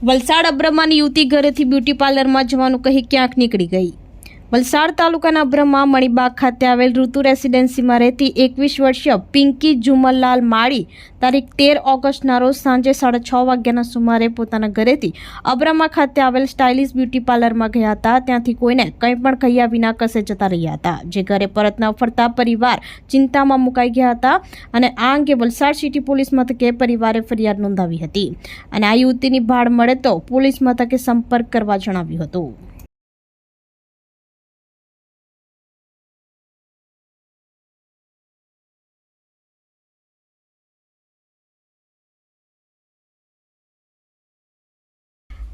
વલસાડ અબ્રહ્માની યુવતી ઘરેથી બ્યુટી પાર્લરમાં જવાનું કહી ક્યાંક નીકળી ગઈ. વલસાડ તાલુકાના બ્રહ્મા મણિબાગ ખાતે આવેલ ઋતુ રેસિડેન્સીમાં રહેતી એકવીસ વર્ષીય પિંકી જુમલલાલ માળી તારીખ તેર ઓગસ્ટના રોજ સાંજે સાડા છ વાગ્યાના સુમારે પોતાના ઘરેથી અબ્રહ્મા ખાતે આવેલ સ્ટાઇલિશ બ્યુટી પાર્લરમાં ગયા હતા. ત્યાંથી કોઈને કંઈ પણ કહ્યા વિના કસે જતા રહ્યા હતા. જે ઘરે પરત ન ફરતા પરિવાર ચિંતામાં મુકાઈ ગયા હતા અને આ અંગે વલસાડ સિટી પોલીસ મથકે પરિવારે ફરિયાદ નોંધાવી હતી. અને આ યુવતીની ભાળ મળે તો પોલીસ મથકે સંપર્ક કરવા જણાવ્યું હતું.